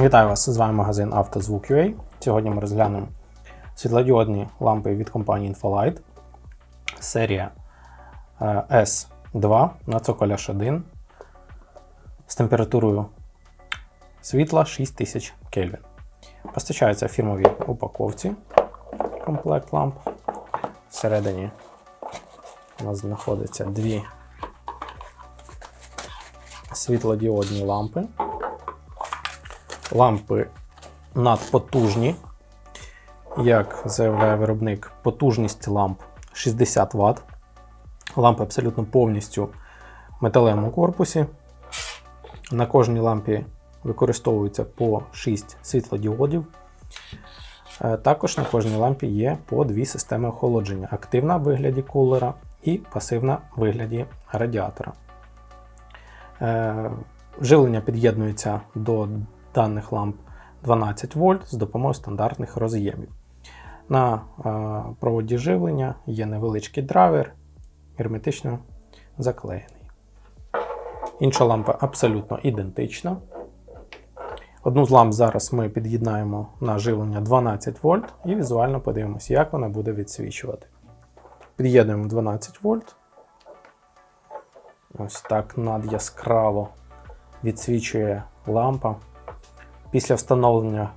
Вітаю вас! З вами магазин «Автозвук.UA». Сьогодні ми розглянемо світлодіодні лампи від компанії Infolight. Серія е, S2 на цоколь H1 з температурою світла 6000 Кельвін. Постачаються в фірмовій упаковці комплект ламп. Всередині у нас знаходяться дві світлодіодні лампи. Лампи надпотужні. Як заявляє виробник, потужність ламп 60 Вт. Лампи абсолютно повністю в металевому корпусі. На кожній лампі використовується по 6 світлодіодів. Е, Також на кожній лампі є по дві системи охолодження: активна в вигляді кулера і пасивна в вигляді радіатора. Е, Живлення під'єднується до даних ламп 12 вольт з допомогою стандартних роз'ємів. На е, проводі живлення є невеличкий драйвер, герметично заклеєний. Інша лампа абсолютно ідентична. Одну з ламп зараз ми під'єднаємо на живлення 12 вольт і візуально подивимося, як вона буде відсвічувати. Під'єднуємо 12 вольт. Ось так надяскраво відсвічує лампа. Після встановлення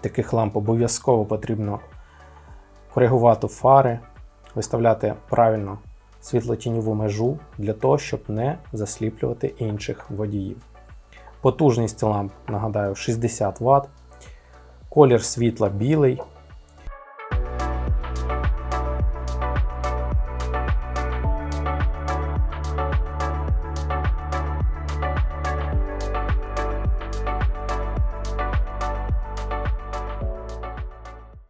таких ламп обов'язково потрібно коригувати фари, виставляти правильно світлотіньову межу для того, щоб не засліплювати інших водіїв. Потужність ламп, нагадаю, 60 Вт. Колір світла білий,